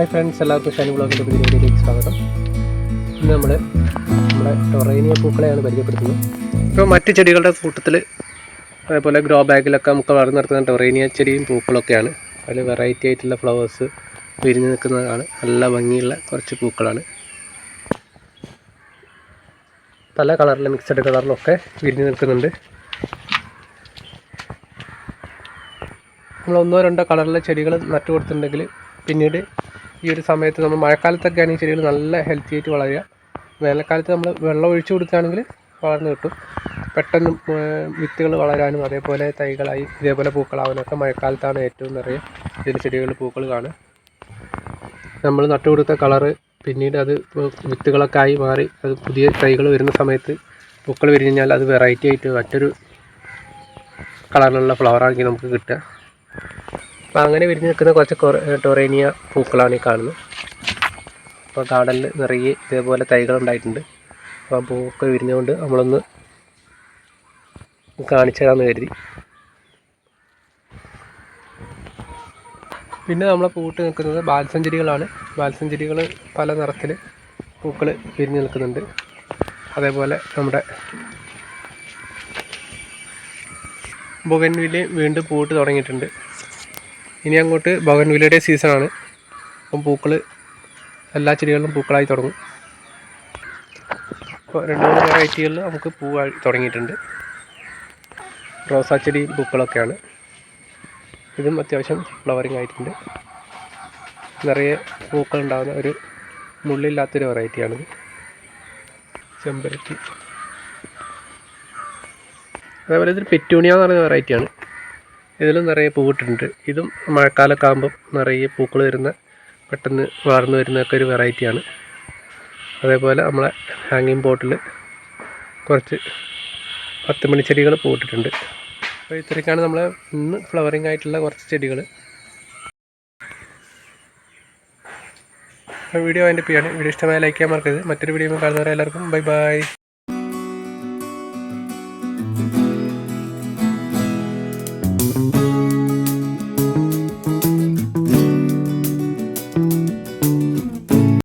Hi friends എല്ലാവർക്കും ഷാനി ബ്ലോഗിന്റെ പുതിയ വീഡിയോയിലേക്ക് സ്വാഗതം. ഇന്ന് നമ്മൾ നമ്മുടെ ടൊറേനിയ പൂക്കളെയാണ് പരിചയപ്പെടുത്തുന്നത്. ഇപ്പോൾ മറ്റ് ചെടികളുടെ കൂട്ടത്തിൽ അതേപോലെ ഗ്രോ ബാഗിലൊക്കെ നമുക്ക് വളർന്നു നിർത്തുന്ന ടൊറേനിയ ചെടിയും പൂക്കളൊക്കെയാണ്. അതിൽ വെറൈറ്റി ആയിട്ടുള്ള ഫ്ലവേഴ്സ് വിരിഞ്ഞ് നിൽക്കുന്നതാണ്. നല്ല ഭംഗിയുള്ള കുറച്ച് പൂക്കളാണ്. പല കളറിൽ മിക്സഡ് കളറിലൊക്കെ വിരിഞ്ഞ് നിൽക്കുന്നുണ്ട്. നമ്മൾ ഒന്നോ രണ്ടോ കളറിലെ ചെടികൾ നട്ടു കൊടുത്തിട്ടുണ്ടെങ്കിൽ പിന്നീട് ഈ ഒരു സമയത്ത് നമ്മൾ മഴക്കാലത്തൊക്കെയാണ് ഈ ചെടികൾ നല്ല ഹെൽത്തി ആയിട്ട് വളരുക. വേനൽക്കാലത്ത് നമ്മൾ വെള്ളം ഒഴിച്ചു കൊടുക്കുകയാണെങ്കിൽ വളർന്നു കിട്ടും. പെട്ടെന്ന് വിത്തുകൾ വളരാനും അതേപോലെ തൈകളായി ഇതേപോലെ പൂക്കളാവാനൊക്കെ മഴക്കാലത്താണ് ഏറ്റവും നിറയെ ഇതിൽ ചെടികൾ പൂക്കൾ കാണുക. നമ്മൾ നട്ടു കൊടുത്ത കളറ് പിന്നീട് അത് വിത്തുകളൊക്കെ ആയി മാറി അത് പുതിയ തൈകൾ വരുന്ന സമയത്ത് പൂക്കൾ വിരിഞ്ഞാൽ അത് വെറൈറ്റി ആയിട്ട് മറ്റൊരു കളറിലുള്ള ഫ്ലവറാണെങ്കിൽ നമുക്ക് കിട്ടുക. അപ്പോൾ അങ്ങനെ വിരിഞ്ഞ് നിൽക്കുന്ന കുറച്ച് കൊറ- ടൊറേനിയ പൂക്കളാണ് ഈ കാണുന്നത്. അപ്പോൾ ഗാർഡനിൽ നിറയെ ഇതേപോലെ തൈകളുണ്ടായിട്ടുണ്ട് അപ്പോൾ ആ പൂക്കൾ വിരിഞ്ഞുകൊണ്ട് നമ്മളൊന്ന് കാണിച്ചു തരാമെന്ന് കരുതി. പിന്നെ നമ്മളെ പൂട്ട് നിൽക്കുന്നത് ബാൽസഞ്ചരികളാണ് ബാൽസഞ്ചരികൾ പല നിറത്തിൽ പൂക്കൾ വിരിഞ്ഞ് നിൽക്കുന്നുണ്ട്. അതേപോലെ നമ്മുടെ ബുഗൻവിൽ വീണ്ടും പൂട്ട് തുടങ്ങിയിട്ടുണ്ട്. ഇനി അങ്ങോട്ട് ബൊഗൻവില്ലയുടെ സീസണാണ് അപ്പം പൂക്കൾ എല്ലാ ചെടികളിലും പൂക്കളായി തുടങ്ങും. ഇപ്പോൾ രണ്ട് മൂന്ന് വെറൈറ്റികളിൽ നമുക്ക് പൂവായി തുടങ്ങിയിട്ടുണ്ട്. റോസാ ചെടിയും പൂക്കളൊക്കെയാണ്. ഇതും അത്യാവശ്യം ഫ്ലവറിങ് ആയിട്ടുണ്ട്. നിറയെ പൂക്കൾ ഉണ്ടാകുന്ന ഒരു മുള്ളില്ലാത്തൊരു വെറൈറ്റിയാണിത് ചെമ്പരത്തി. അതേപോലെ ഇതൊരു പെറ്റൂണിയ എന്ന് പറയുന്ന വെറൈറ്റിയാണ് ഇതിലും നിറയെ പൂവിട്ടിട്ടുണ്ട് ഇതും മഴക്കാലമൊക്കെ ആകുമ്പം നിറയെ പൂക്കൾ വരുന്ന പെട്ടെന്ന് വളർന്നു വരുന്നതൊക്കെ ഒരു വെറൈറ്റിയാണ് അതേപോലെ നമ്മളെ ഹാങ്ങിങ് പോട്ടിൽ കുറച്ച് പത്ത് മണി ചെടികൾ പൂവിട്ടിട്ടുണ്ട്. അപ്പോൾ ഇത്രയൊക്കെയാണ് നമ്മളെ ഇന്ന് ഫ്ലവറിങ് ആയിട്ടുള്ള കുറച്ച് ചെടികൾ വീഡിയോ അതിന്റെ പിയാണ് വീഡിയോ ഇഷ്ടമായ ലൈക്ക് ചെയ്യാൻ മറക്കരുത്. മറ്റൊരു വീഡിയോ കാണുന്നവരെ എല്ലാവർക്കും ബൈ ബൈ